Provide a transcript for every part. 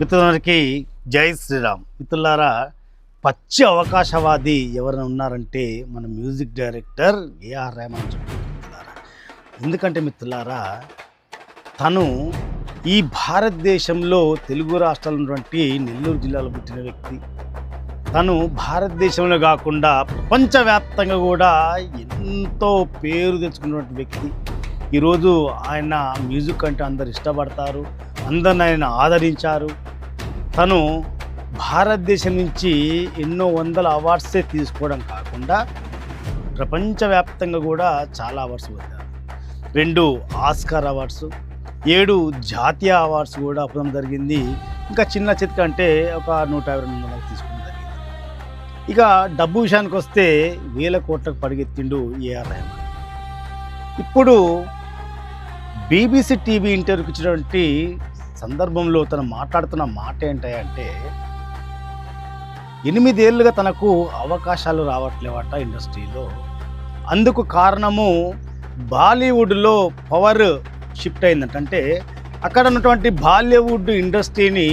మిత్రులందరికీ జై శ్రీరామ్. మిత్రులారా పచ్చి అవకాశవాది ఎవరైనా ఉన్నారంటే మన మ్యూజిక్ డైరెక్టర్ ఏఆర్ రెహమాన్ చెప్తున్నారా ఎందుకంటే మిత్రులారా తను ఈ భారతదేశంలో తెలుగు రాష్ట్రాలు ఉన్నటువంటి నెల్లూరు జిల్లాలో పుట్టిన వ్యక్తి. తను భారతదేశంలో కాకుండా ప్రపంచవ్యాప్తంగా కూడా ఎంతో పేరు తెచ్చుకున్నటువంటి వ్యక్తి. ఈరోజు ఆయన మ్యూజిక్ అంటే అందరు ఇష్టపడతారు అందరిని ఆయన ఆదరించారు. తను భారతదేశం నుంచి ఎన్నో వందల అవార్డ్సే తీసుకోవడం కాకుండా ప్రపంచవ్యాప్తంగా కూడా చాలా అవార్డ్స్ పొందారు రెండు ఆస్కార్ అవార్డ్స్ ఏడు జాతీయ అవార్డ్స్ కూడా పొందడం జరిగింది. ఇంకా చిన్న చిత్క అంటే ఒక నూట యాభై రెండు వందలకు తీసుకోవడం జరిగింది. ఇక డబ్బు విషయానికి వస్తే వేల కోట్లకు పరిగెత్తిండు ఏఆర్ రెహమాన్. ఇప్పుడు బీబీసీ టీవీ ఇంటర్వ్యూకి ఇచ్చినటువంటి సందర్భంలో తను మాట్లాడుతున్న మాట ఏంటంటే ఎనిమిదేళ్ళుగా తనకు అవకాశాలు రావట్లేవట ఇండస్ట్రీలో. అందుకు కారణము బాలీవుడ్లో పవర్ షిఫ్ట్ అయిందంట. అంటే అక్కడ ఉన్నటువంటి బాలీవుడ్ ఇండస్ట్రీని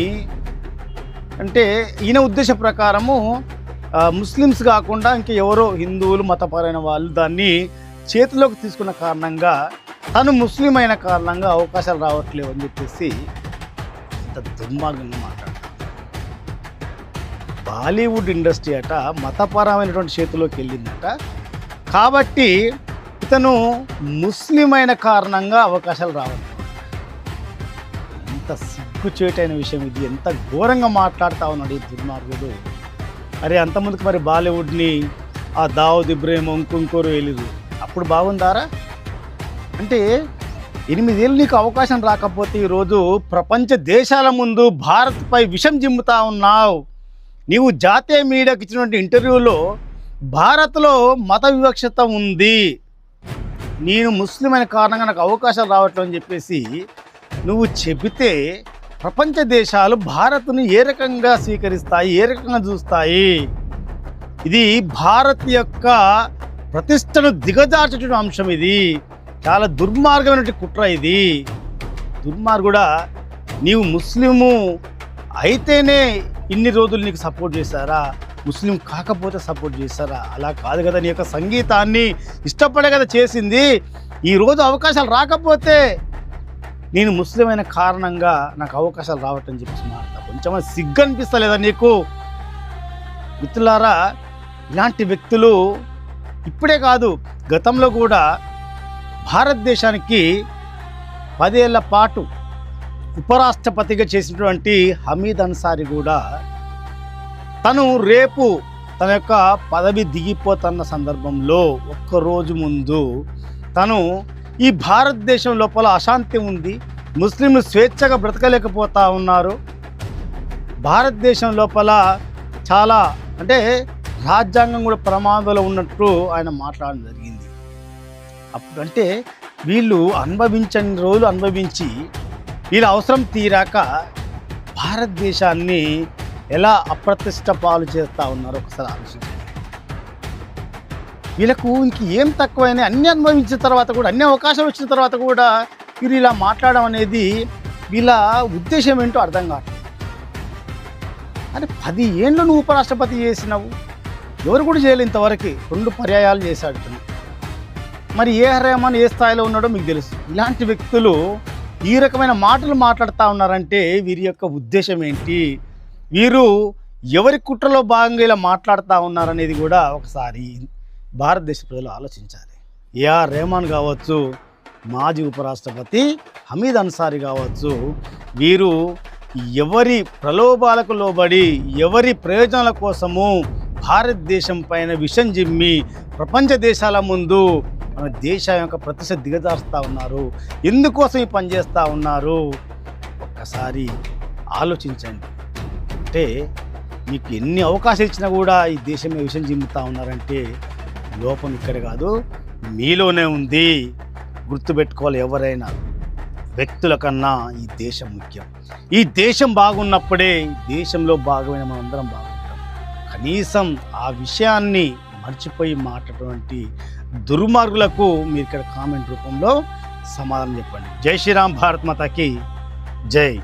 అంటే ఈయన ఉద్దేశ ప్రకారము ముస్లిమ్స్ కాకుండా ఇంకా ఎవరో హిందువులు మతపరమైన వాళ్ళు దాన్ని చేతిలోకి తీసుకున్న కారణంగా తను ముస్లిం అయిన కారణంగా అవకాశాలు రావట్లేవు అని చెప్పేసి ఎంత దుర్మార్గంగా మాట్లాడతారు. బాలీవుడ్ ఇండస్ట్రీ అట మతపరమైనటువంటి చేతిలోకి వెళ్ళిందట. కాబట్టి ఇతను ముస్లిం అయిన కారణంగా అవకాశాలు రావాలి ఎంత సిగ్గుచేటైన విషయం ఇది. ఎంత ఘోరంగా మాట్లాడుతా ఉన్నాడు ఈ దుర్మార్గుడు. అరే అంతమందికి మరి బాలీవుడ్ని ఆ దావుద్ ఇబ్రహీం ఇంకొంకోరు వెళ్ళదు అప్పుడు బాగుందారా? అంటే ఎనిమిదేళ్ళు నీకు అవకాశం రాకపోతే ఈరోజు ప్రపంచ దేశాల ముందు భారత్పై విషం జిమ్ముతా ఉన్నావు. నీవు జాతీయ మీడియాకి ఇచ్చినటువంటి ఇంటర్వ్యూలో భారత్లో మత వివక్షత ఉంది. నేను ముస్లిం అయిన కారణంగా నాకు అవకాశాలు రావట్లేదు అని చెప్పేసి నువ్వు చెబితే ప్రపంచ దేశాలు భారత్ను ఏ రకంగా స్వీకరిస్తాయి ఏ రకంగా చూస్తాయి? ఇది భారత్ యొక్క ప్రతిష్టను దిగజార్చేటువంటి అంశం ఇది. చాలా దుర్మార్గమైనటువంటి కుట్ర ఇది. దుర్మార్గుడ నీవు ముస్లిము అయితేనే ఇన్ని రోజులు నీకు సపోర్ట్ చేశారా? ముస్లిం కాకపోతే సపోర్ట్ చేశారా? అలా కాదు కదా నీ యొక్క సంగీతాన్ని ఇష్టపడే కదా చేసింది. ఈరోజు అవకాశాలు రాకపోతే నేను ముస్లిం అయిన కారణంగా నాకు అవకాశాలు రావటం చెప్పేసి మాట కొంచెం సిగ్గు అనిపిస్తలేదా నీకు? మిత్రులారా ఇలాంటి వ్యక్తులు ఇప్పుడే కాదు గతంలో కూడా భారతదేశానికి పదేళ్ళ పాటు ఉపరాష్ట్రపతిగా చేసినటువంటి హమీద్ అన్సారీ కూడా తను రేపు తన యొక్క పదవి దిగిపోతున్న సందర్భంలో ఒక్కరోజు ముందు తను ఈ భారతదేశం లోపల అశాంతి ఉంది ముస్లింలు స్వేచ్ఛగా బ్రతకలేకపోతా ఉన్నారు. భారతదేశం లోపల చాలా అంటే రాజ్యాంగం కూడా ప్రమాదంలో ఉన్నట్టు ఆయన మాట్లాడడం జరిగింది. అప్పుడు అంటే వీళ్ళు అనుభవించని రోజులు అనుభవించి వీళ్ళ అవసరం తీరాక భారతదేశాన్ని ఎలా అప్రతిష్ట పాలు చేస్తూ ఉన్నారో ఒకసారి ఆలోచించండి. వీళ్ళకు ఇంక ఏం తక్కువైనా అన్ని అనుభవించిన తర్వాత కూడా అన్ని అవకాశాలు వచ్చిన తర్వాత కూడా వీరు ఇలా మాట్లాడడం అనేది వీళ్ళ ఉద్దేశం ఏంటో అర్థం కావట్లేదు. అంటే పది ఏళ్ళు నువ్వు ఉపరాష్ట్రపతి చేసినావు ఎవరు కూడా చేయలేదు ఇంతవరకు. రెండు పర్యాయాలు చేశాడు మరి ఏ రెహమాన్ ఏ స్థాయిలో ఉన్నాడో మీకు తెలుసు. ఇలాంటి వ్యక్తులు ఈ రకమైన మాటలు మాట్లాడుతూ ఉన్నారంటే వీరి యొక్క ఉద్దేశం ఏంటి? వీరు ఎవరి కుట్రలో భాగంగా ఇలా మాట్లాడుతూ ఉన్నారనేది కూడా ఒకసారి భారతదేశ ప్రజలు ఆలోచించాలి. ఏఆర్ రెహమాన్ కావచ్చు మాజీ ఉపరాష్ట్రపతి హమీద్ అన్సారీ కావచ్చు వీరు ఎవరి ప్రలోభాలకు లోబడి ఎవరి ప్రయోజనాల కోసము భారతదేశం పైన విషం జిమ్మి ప్రపంచ దేశాల ముందు మన దేశం యొక్క ప్రతిష్ట దిగజారుస్తూ ఉన్నారు. ఎందుకోసం ఈ పని చేస్తూ ఉన్నారు? ఒక్కసారి ఆలోచించండి. అంటే మీకు ఎన్ని అవకాశాలు ఇచ్చినా కూడా ఈ దేశం మీద విషయం జిమ్ముతా ఉన్నారంటే లోపం ఇక్కడ కాదు మీలోనే ఉంది. గుర్తుపెట్టుకోవాలి ఎవరైనా. వ్యక్తుల కన్నా ఈ దేశం ముఖ్యం. ఈ దేశం బాగున్నప్పుడే దేశంలో భాగమైన మనందరం బాగుంటాం. కనీసం ఆ విషయాన్ని మర్చిపోయి మాట్లాడటువంటి దుర్మార్గులకు మీరు ఇక్కడ కామెంట్ రూపంలో సమాధానం చెప్పండి. జై శ్రీరామ్ భారత్ మాతకి. జై.